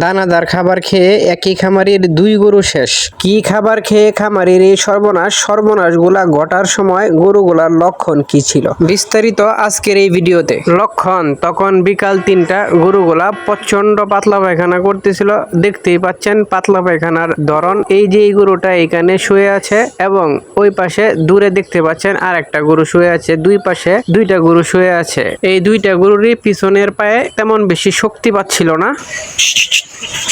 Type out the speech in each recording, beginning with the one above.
দানাদার খাবার খেয়ে একই খামারির দুই গরু শেষ। কি খাবার খেয়ে খামারির এই সর্বনাশ? সর্বনাশগুলা ঘটার সময় গরুগুলার লক্ষণ কি ছিল? বিস্তারিত আজকের এই ভিডিওতে। লক্ষণ, তখন বিকাল তিনটা গরুগুলা প্রচণ্ড পাতলা পায়খানা করতেছিল। দেখতেই পাচ্ছেন পাতলা পায়খানার ধরন। এই যে এই গরুটা এখানে শুয়ে আছে এবং ওই পাশে দূরে দেখতে পাচ্ছেন আর একটা গরু শুয়ে আছে। দুই পাশে দুইটা গরু শুয়ে আছে। এই দুইটা গরুরই পিছনের পায়ে তেমন বেশি শক্তি পাচ্ছিল না।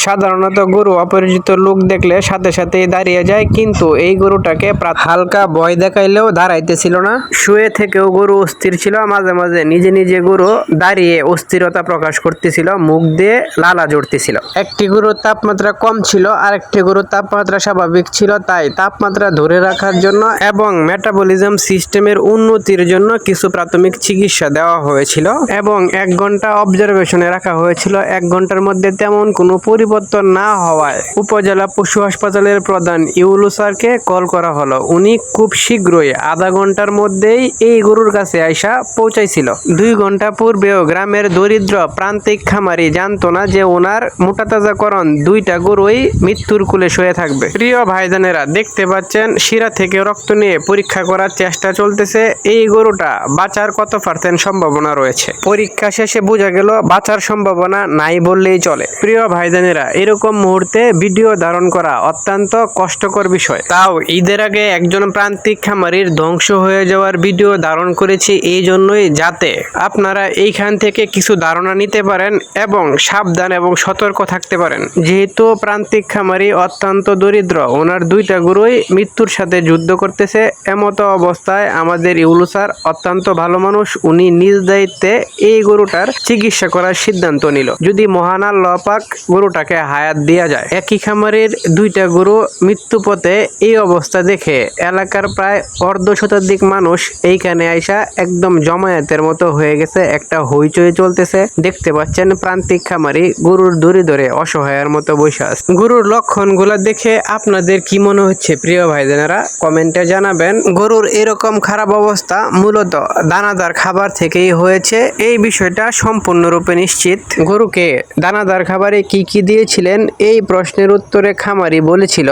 সাধারণত গরু অপরিচিত লোক দেখলে সাথে সাথে দাঁড়িয়ে যায়, কিন্তু এই গরুটাকে হালকা ভয় দেখাইলেও দাঁড়াইতেছিল না। শুয়ে থেকেও গরু অস্থির ছিল, মাঝে মাঝে নিজে নিজে গরু দাঁড়িয়ে অস্থিরতা প্রকাশ করতেছিল, মুখ দিয়ে লালা জড়তেছিল একটি গরুর তাপমাত্রা কম ছিল আর একটি গরুর তাপমাত্রা স্বাভাবিক ছিল, তাই তাপমাত্রা ধরে রাখার জন্য এবং মেটাবলিজম সিস্টেমের উন্নতির জন্য কিছু প্রাথমিক চিকিৎসা দেওয়া হয়েছিল এবং এক ঘণ্টা অবজারভেশনে রাখা হয়েছিল, এক ঘণ্টার মধ্যে তেমন কোনো পরিবর্তন না হওয়ায় উপজেলা পশু হাসপাতালের প্রধান ইউলু স্যারকে কল করা হলো। উনি খুব শীঘ্রই আধা ঘণ্টার মধ্যেই এই গরুর কাছে আইসা পৌঁছাইছিল। দুই ঘণ্টা পূর্বেও গ্রামের দরিদ্র প্রান্তিক খামারি জানতো না যে ওনার মোটাতাজাকরণ দুইটা গরুই মৃত্যুর কুলে শুয়ে থাকবে। প্রিয় ভাইজানেরা, দেখতে পাচ্ছেন শিরা থেকে রক্ত নিয়ে পরীক্ষা করার চেষ্টা চলতেছে। এই গরুটা বাঁচার কত পার্সেন্ট সম্ভাবনা রয়েছে? পরীক্ষা শেষে বোঝা গেল, বাঁচার সম্ভাবনা নাই বললেই চলে। প্রিয় ভাইজানেরা, এরকম মুহূর্তে ভিডিও ধারণ করা অত্যন্ত কষ্টকর বিষয়। তাও ঈদের আগে একজন প্রান্তিক খামারির ধ্বংস হয়ে যাওয়ার ভিডিও ধারণ করেছি এই জন্যই যাতে আপনারা এইখান থেকে কিছু ধারণা নিতে পারেন এবং সাবধান এবং সতর্ক থাকতে পারেন। যেহেতু প্রান্তিক খামারি অত্যন্ত দরিদ্র, ওনার দুইটা গরুই মৃত্যুর সাথে যুদ্ধ করতেছে। এমত অবস্থায় আমাদের ইউলুসার অত্যন্ত ভালো মানুষ, উনি নিজ দায়িত্বে এই গরুটার চিকিৎসা করার সিদ্ধান্ত নিল। যদি মহান আল্লাহ পাক গরুটাকে হায়াত দেওয়া যায়। একই খামারের দুইটা গরু মৃত্যু পথে এই অবস্থা দেখে এলাকার প্রায় অর্ধ শতাধিক মানুষ এইখানে আইসা একদম জমায়েতের মতো হয়ে গেছে, একটা হইচই চলতেছে। দেখতে পাচ্ছেন প্রান্তিক খামারি গরুর দড়ি ধরে অসহায়ের মতো বসে আছে। গরুর লক্ষণগুলো দেখে আপনাদের কি মনে হচ্ছে প্রিয় ভাইজানেরা? কমেন্টে জানাবেন। গরুর এরকম খারাপ অবস্থা মূলত দানাদার খাবার থেকেই হয়েছে। এই বিষয়টা সম্পূর্ণরূপে নিশ্চিত। গরুকে দানাদার খাবারে কি কি দিয়েছিলেন? এই প্রশ্নের উত্তরে খামারি বলেছিল,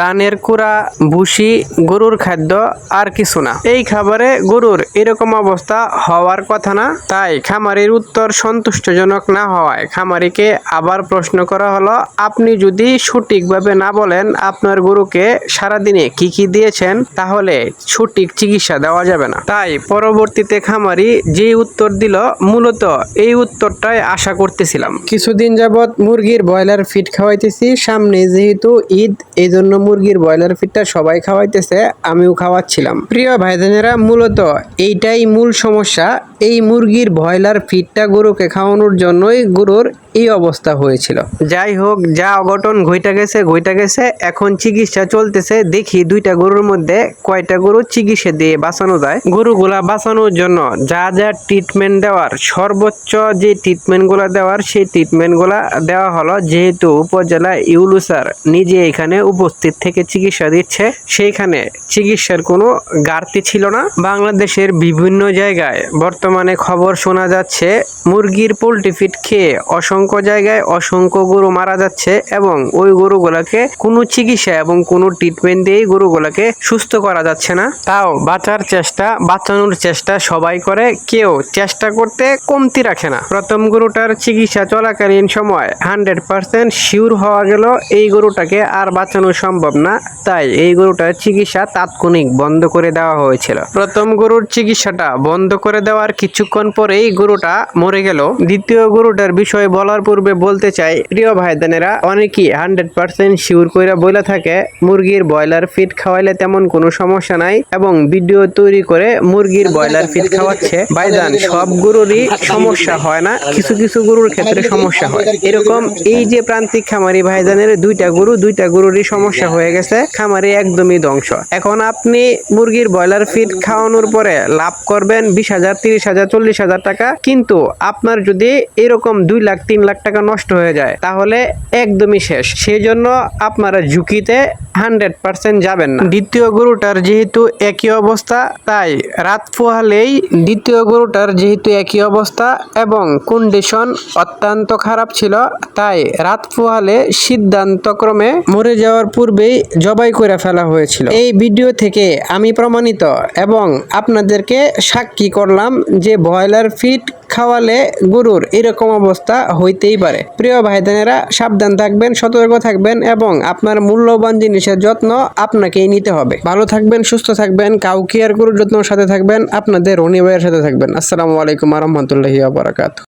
দানের কুড়া, ভুসি, গরুর খাদ্য আর কিছু না। এই খাবারে গরুর এরকম অবস্থা হওয়ার কথা না, তাই খামারির উত্তর সন্তুষ্টজনক না হওয়ায় খামারিকে আবার প্রশ্ন করা হলো, আপনি যদি সঠিকভাবে না বলেন আপনার গরুকে সারাদিনে কি কি দিয়েছেন, তাহলে সঠিক চিকিৎসা দেওয়া যাবে না। তাই পরবর্তীতে খামারি যে উত্তর দিল, মূলত এই উত্তরটাই আশা করতেছিলাম। কিছুদিন যাবৎ মুরগির ব্রয়লার ফিট খাওয়াইতেছি। সামনে যেহেতু ঈদ এই জন্য মুরগির ব্রয়লার ফিটটা সবাই খাওয়াইতেছে, আমিও খাওয়াচ্ছিলাম। প্রিয় ভাইজানেরা, মূলত এইটাই মূল সমস্যা। এই মুরগির ব্রয়লার ফিটটা গরুকে খাওয়ানোর জন্যই গরুর এই অবস্থা হয়েছিল। যাই হোক, যা অঘটন ঘইটা গেছে ঘইটা গেছে। এখন চিকিৎসা চলতেছে। দেখি দুইটা গরুর মধ্যে কয়টা গরু চিকিৎসা দিয়ে বাঁচানো যায়। গরুগুলা বাঁচানোর জন্য যা যা ট্রিটমেন্ট দেওয়ার, সর্বোচ্চ যে ট্রিটমেন্টগুলো দেওয়ার, সেই ট্রিটমেন্টগুলা দেওয়া হলো যেহেতু উপজেলা ইউলুসার নিজে এখানে উপস্থিত থেকে চিকিৎসা দিচ্ছে, সেইখানে চিকিৎসার কোনো ঘাটতি ছিল না। বাংলাদেশের বিভিন্ন জায়গায় বর্তমানে খবর শোনা যাচ্ছে, মুরগির পোলট্রি ফিট খেয়ে অসংখ্য জায়গায় অসংখ্য গরু মারা যাচ্ছে এবং ওই গরুগুলাকে কোনো চিকিৎসা এবং কোনো ট্রিটমেন্ট দিয়েই গরুগুলাকে সুস্থ করা যাচ্ছে না। তাও বাঁচার চেষ্টা, বাঁচানোর চেষ্টা সবাই করে, কেউ চেষ্টা করতে কমতি রাখে না। প্রথম গরুটার চিকিৎসা চলাকালীন সময় হান্ড্রেড পার্সেন্ট শিওর হওয়া গেল, এই গরুটাকে আর বাঁচানো সম্ভব না। তাই এই গরুটার চিকিৎসা তাৎক্ষণিক বন্ধ করে দেওয়া হয়েছিল। প্রথম গরুর চিকিৎসাটা বন্ধ করে দেওয়ার কিছুক্ষণ পরেই গরুটা মরে গেল। দ্বিতীয় গরুটার বিষয়ে বলার পূর্বে বলতে চাই, প্রিয় ভাইদানেরা, অনেকেই হান্ড্রেড পার্সেন্ট শিওর কইরা বইলা থাকে, মুরগির ব্রয়লার ফিট খাওয়াইলে তেমন কোনো সমস্যা নাই এবং ভিডিও তৈরি করে মুরগির ব্রয়লার ফিট খাওয়াচ্ছে। ভাইজান, সব গরুরই সমস্যা হয় না, কিছু কিছু গরুর ক্ষেত্রে সমস্যা হয়। এরকম এই যে প্রান্তিক খামারি ভাইজানের দুইটা গরু, দুইটা গরুরই সমস্যা হয়ে গেছে। খামারি একদমই ধ্বংস। এখন আপনি মুরগির ব্রয়লার ফিড খাওয়ানোর পরে লাভ করবেন বিশ হাজার, তিরিশ হাজার, চল্লিশ হাজার টাকা। কিন্তু আপনার যদি এরকম দুই লাখ, তিন লাখ টাকা নষ্ট হয়ে যায়, তাহলে একদমই শেষ। সেই জন্য আপনারা ঝুঁকিতে হান্ড্রেড পার্সেন্ট যাবেন না। দ্বিতীয় গরুটার যেহেতু একই অবস্থা, তাই রাত পোহালেই দ্বিতীয় গরুটার যেহেতু একই অবস্থা এবং কন্ডিশন অত্যন্ত খারাপ ছিল, তাই রাত পোহালে সিদ্ধান্তক্রমে মরে যাওয়ার পূর্বেই জবাই করে ফেলা হয়েছিল। এই ভিডিও থেকে আমি প্রমাণিত এবং আপনাদেরকে সাক্ষী করলাম যে ব্রয়লার ফিট খাওয়ালে গরুর এরকম অবস্থা হইতেই পারে। প্রিয় ভাইদানেরা, সাবধান থাকবেন, সতর্ক থাকবেন এবং আপনার মূল্যবান জিনিসের যত্ন আপনাকেই নিতে হবে। ভালো থাকবেন, সুস্থ থাকবেন, কাউকে আর গরুর যত্ন সাথে থাকবেন, আপনাদের রনি ভাইয়ের সাথে থাকবেন। আসসালামু আলাইকুম রহমতুল্লাহি বারাকাত।